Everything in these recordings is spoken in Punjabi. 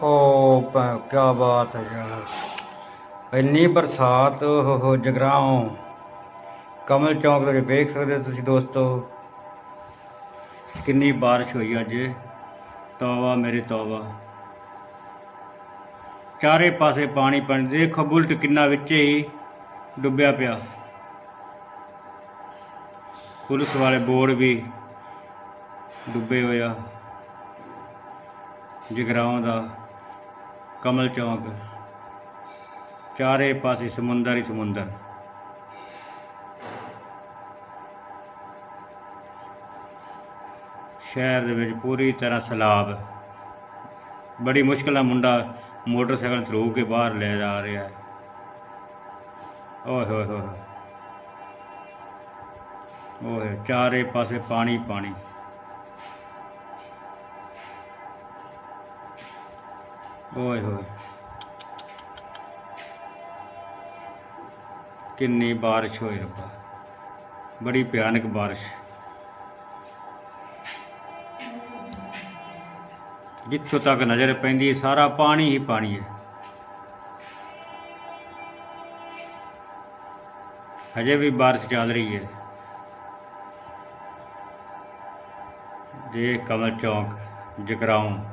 ਓ ਕੀ ਬਾਤ ਹੈ ਯਾਰ। ਇੰਨੀ ਬਰਸਾਤ ਹੋ ਹੋ ਜਗਰਾਉਂ। ਕਮਲ ਚੌਂਕ ਦੇ ਵੇਖ ਸਕਦੇ ਹੋ ਤੁਸੀਂ ਦੋਸਤੋ। ਕਿੰਨੀ ਬਾਰਿਸ਼ ਹੋਈ ਅੱਜ। ਤੌਬਾ, ਮੇਰੇ ਤੌਬਾ। ਚਾਰੇ ਪਾਸੇ ਪਾਣੀ ਪਾਣੀ ਦੇਖੋ, ਬੁਲਟ ਕਿੰਨਾ ਵਿੱਚ ਹੀ ਡੁੱਬਿਆ ਪਿਆ। ਪੁਲਿਸ ਵਾਲੇ ਬੋਰਡ ਵੀ ਡੁੱਬੇ ਹੋਇਆ ਜਗਰਾਉਂ ਦਾ ਕਮਲ ਚੌਂਕ। ਚਾਰੇ ਪਾਸੇ ਸਮੁੰਦਰ ਹੀ ਸਮੁੰਦਰ। ਸ਼ਹਿਰ ਦੇ ਵਿੱਚ ਪੂਰੀ ਤਰ੍ਹਾਂ ਸਲਾਬ। ਬੜੀ ਮੁਸ਼ਕਲ ਨਾਲ ਮੁੰਡਾ ਮੋਟਰਸਾਈਕਲ ਥਰੂ ਕੇ ਬਾਹਰ ਲੈ ਜਾ ਰਿਹਾ। ਹੈ ਓਏ ਹੋਏ ਹੋਏ। ਓਏ ਚਾਰੇ ਪਾਸੇ ਪਾਣੀ ਪਾਣੀ। ਓਏ ਹੋਏ। ਕਿੰਨੀ ਬਾਰਿਸ਼ ਹੋਈ ਰੱਬਾ। ਬੜੀ ਭਿਆਨਕ ਬਾਰਿਸ਼। ਜਿੱਥੋਂ ਤੱਕ ਨਜ਼ਰ ਪੈਂਦੀ ਹੈ, ਸਾਰਾ ਪਾਣੀ ਹੀ ਪਾਣੀ ਹੈ। ਹਜੇ ਵੀ ਬਾਰਿਸ਼ ਚੱਲ ਰਹੀ ਹੈ। ਦੇ ਕਮਲ ਚੌਂਕ, ਜਗਰਾਉਂ।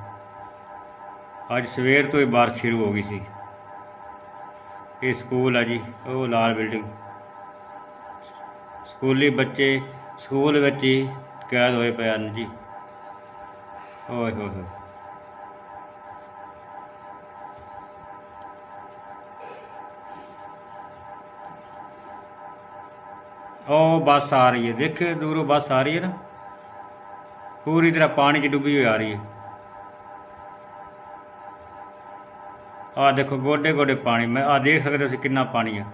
ਅੱਜ ਸਵੇਰ ਤੋਂ ਹੀ ਬਾਰਿਸ਼ ਸ਼ੁਰੂ ਹੋ ਗਈ ਸੀ। ਇਹ ਸਕੂਲ ਆ ਜੀ, ਉਹ ਲਾਲ ਬਿਲਡਿੰਗ। ਸਕੂਲੀ ਬੱਚੇ ਸਕੂਲ ਵਿੱਚ ਹੀ ਕੈਦ ਹੋਏ ਪਏ ਹਨ ਜੀ। ਓਏ ਹੋਏ ਹੋਏ। ਉਹ ਬੱਸ ਆ ਰਹੀ ਹੈ। ਦੇਖੇ ਦੂਰੋਂ ਬੱਸ ਆ ਰਹੀ ਹੈ ਨਾ। ਪੂਰੀ ਤਰ੍ਹਾਂ ਪਾਣੀ 'ਚ ਡੁੱਬੀ ਹੋਈ ਆ ਰਹੀ ਹੈ। ਆਹ ਦੇਖੋ ਗੋਡੇ ਗੋਡੇ ਪਾਣੀ, ਮੈਂ ਆ ਦੇਖ ਸਕਦੇ ਹੋ ਤੁਸੀਂ ਕਿੰਨਾ ਪਾਣੀ ਹੈ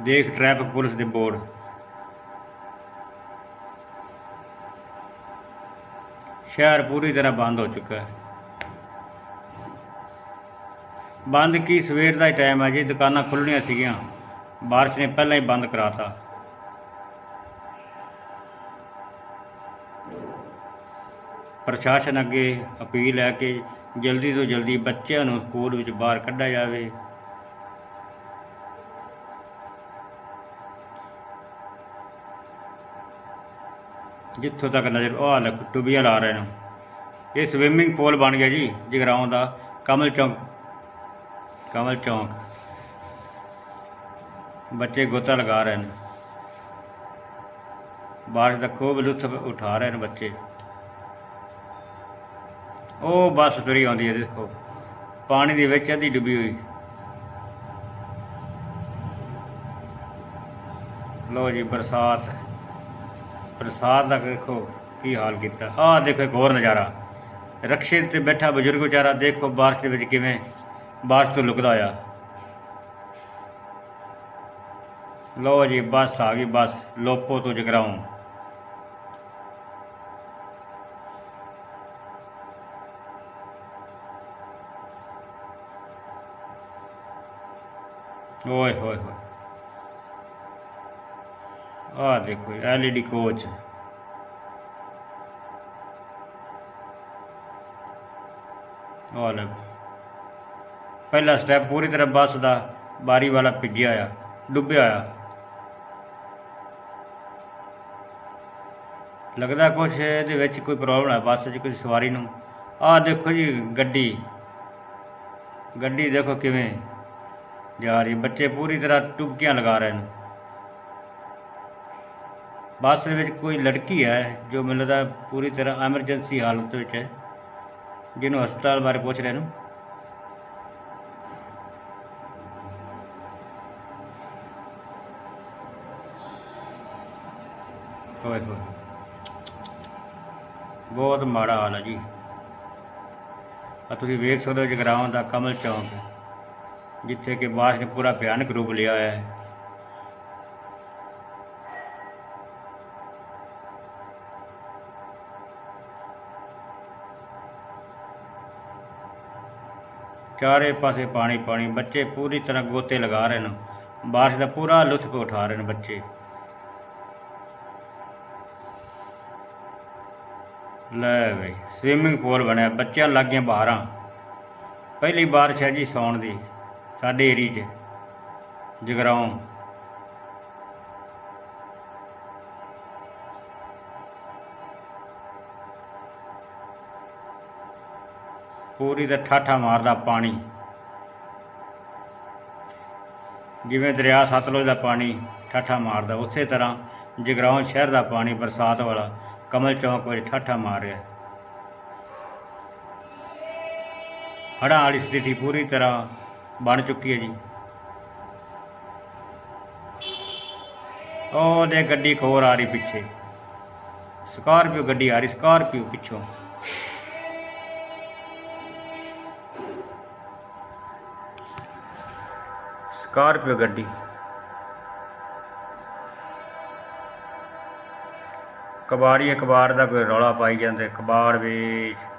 ਦੇਖ ਟ੍ਰੈਫਿਕ ਪੁਲਿਸ ਦੇ ਬੋਰਡ। ਸ਼ਹਿਰ ਪੂਰੀ ਤਰ੍ਹਾਂ ਬੰਦ ਹੋ ਚੁੱਕਾ ਹੈ। ਬੰਦ ਕੀ ਸਵੇਰ ਦਾ ਹੀ ਟਾਈਮ ਹੈ ਜੀ, ਦੁਕਾਨਾਂ ਖੁੱਲਣੀਆਂ ਸੀਗੀਆਂ। ਬਾਰਿਸ਼ ਨੇ ਪਹਿਲਾਂ ਹੀ ਬੰਦ ਕਰਾਤਾ। ਪ੍ਰਸ਼ਾਸਨ ਅੱਗੇ ਅਪੀਲ ਹੈ ਕਿ ਜਲਦੀ ਤੋਂ ਜਲਦੀ ਬੱਚਿਆਂ ਨੂੰ ਸਕੂਲ ਵਿੱਚ ਬਾਹਰ ਕੱਢਿਆ ਜਾਵੇ। ਜਿੱਥੋਂ ਤੱਕ ਨਜ਼ਰ ਉਹ ਹਾਲ ਟੁੱਬੀਆਂ ਲਾ ਰਹੇ ਨੇ। ਇਹ ਸਵਿਮਿੰਗ ਪੂਲ ਬਣ ਗਿਆ ਜੀ, ਜਗਰਾਉਂ ਦਾ, ਕਮਲ ਚੌਂਕ। ਕਮਲ ਚੌਂਕ। ਬੱਚੇ ਗੋਤਾ ਲਗਾ ਰਹੇ ਨੇ। ਬਾਰਿਸ਼ ਦਾ ਖੂਬ ਲੁਤਫ ਉਠਾ ਰਹੇ ਨੇ ਬੱਚੇ। ਉਹ ਬੱਸ ਤੁਰੀ ਆਉਂਦੀ ਹੈ ਦੇਖੋ। ਪਾਣੀ ਦੇ ਵਿੱਚ ਅੱਧੀ ਡੁੱਬੀ ਹੋਈ। ਲੋ ਜੀ, ਬਰਸਾਤ। ਬਰਸਾਤ ਦਾ ਦੇਖੋ ਕੀ ਹਾਲ ਕੀਤਾ। ਆਹ ਦੇਖੋ ਇੱਕ ਹੋਰ ਨਜ਼ਾਰਾ। ਰਕਸ਼ੇ ਤੇ ਬੈਠਾ ਬਜ਼ੁਰਗ ਵਿਚਾਰਾ, ਦੇਖੋ ਬਾਰਿਸ਼ ਦੇ ਵਿੱਚ ਕਿਵੇਂ ਬਾਰਿਸ਼ ਤੋਂ ਲੁਕਦਾ ਆ ਲੋ ਜੀ, ਬੱਸ ਆ ਗਈ, ਬੱਸ। ਲੋਪੋ ਤੋਂ ਜਗਰਾਉਂ। ਓਏ ਹੋਏ ਹੋਏ। ਆ ਦੇਖੋ ਐਲਈਡੀ ਕੋਚ ਆ ਲੈ। ਪਹਿਲਾ ਸਟੈਪ ਪੂਰੀ ਤਰ੍ਹਾਂ ਬੱਸ ਦਾ ਬਾਰੀ ਵਾਲਾ ਭਿੱਜਿਆ ਆ, ਡੁੱਬਿਆ ਆ। ਲੱਗਦਾ ਕੁਛ ਇਹਦੇ ਵਿੱਚ ਕੋਈ ਪ੍ਰੋਬਲਮ ਹੈ ਬੱਸ 'ਚ ਕੋਈ ਸਵਾਰੀ ਨੂੰ। ਆਹ ਦੇਖੋ ਜੀ ਗੱਡੀ। ਗੱਡੀ ਦੇਖੋ ਕਿਵੇਂ। ਜਾ ਰਹੀ ਹੈ। ਬੱਚੇ ਪੂਰੀ ਤਰ੍ਹਾਂ ਟੁਬਕੀਆਂ ਲਗਾ ਰਹੇ ਨੇ। ਬੱਸ ਦੇ ਵਿੱਚ ਕੋਈ ਲੜਕੀ ਹੈ ਜੋ ਮੈਨੂੰ ਲੱਗਦਾ ਪੂਰੀ ਤਰ੍ਹਾਂ ਐਮਰਜੈਂਸੀ ਹਾਲਤ ਵਿੱਚ ਹੈ, ਜਿਹਨੂੰ ਹਸਪਤਾਲ ਬਾਰੇ ਪੁੱਛ ਰਹੇ ਨੂੰ। ਹੋਏ ਹੋਏ। ਬਹੁਤ ਮਾੜਾ ਹਾਲ ਹੈ ਜੀ। ਆ ਤੁਸੀਂ ਵੇਖ ਸਕਦੇ ਹੋ ਜਗਰਾਉਂ ਦਾ ਕਮਲ ਚੌਂਕ। ਜਿੱਥੇ ਕਿ ਬਾਰਿਸ਼ ਨੇ ਪੂਰਾ ਭਿਆਨਕ ਰੂਪ ਲਿਆ ਹੈ। ਚਾਰੇ ਪਾਸੇ ਪਾਣੀ ਪਾਣੀ, ਬੱਚੇ ਪੂਰੀ ਤਰ੍ਹਾਂ ਗੋਤੇ ਲਗਾ ਰਹੇ ਨੇ ਬਾਰਿਸ਼ ਦਾ ਪੂਰਾ ਲੁਤਫ ਉਠਾ ਰਹੇ ਨੇ ਬੱਚੇ। ਲੈ ਬਈ ਸਵਿਮਿੰਗ ਪੂਲ ਬਣਿਆ, ਬੱਚਿਆਂ ਨੂੰ ਲੱਗ ਬਹਾਰਾਂ। ਪਹਿਲੀ ਬਾਰਿਸ਼ ਹੈ ਜੀ ਸੌਣ ਦੀ। ਸਾਡੇ ਏਰੀਏ 'ਚ, ਜਗਰਾਉਂ। ਪੂਰੀ ਦਾ ਠਾਠਾ ਮਾਰਦਾ ਪਾਣੀ। ਜਿਵੇਂ ਦਰਿਆ ਸਤਲੁਜ ਦਾ ਪਾਣੀ ਠਾਠਾ ਮਾਰਦਾ, ਉਸੇ ਤਰ੍ਹਾਂ ਜਗਰਾਉਂ ਸ਼ਹਿਰ ਦਾ ਪਾਣੀ ਬਰਸਾਤ ਵਾਲਾ ਕਮਲ ਚੌਂਕ ਵਿੱਚ ਠਾਠਾ ਮਾਰ ਰਿਹਾ। ਹੜ੍ਹਾਂ ਵਾਲੀ ਸਥਿਤੀ ਪੂਰੀ ਤਰ੍ਹਾਂ ਬਣ ਚੁੱਕੀ ਹੈ ਜੀ। ਉਹ ਦੇ ਗੱਡੀ ਖੋਰ ਆ ਰਹੀ ਪਿੱਛੇ। ਸਕਾਰਪੀਓ ਗੱਡੀ ਆ ਰਹੀ, ਸਕਾਰਪੀਓ ਪਿੱਛੋਂ। ਸਕਾਰਪੀਓ ਗੱਡੀ। ਕਬਾੜੀ ਕਬਾੜ ਦਾ ਕੋਈ ਰੌਲਾ ਪਾਈ ਜਾਂਦੇ, ਕਬਾੜ ਵੇਚ।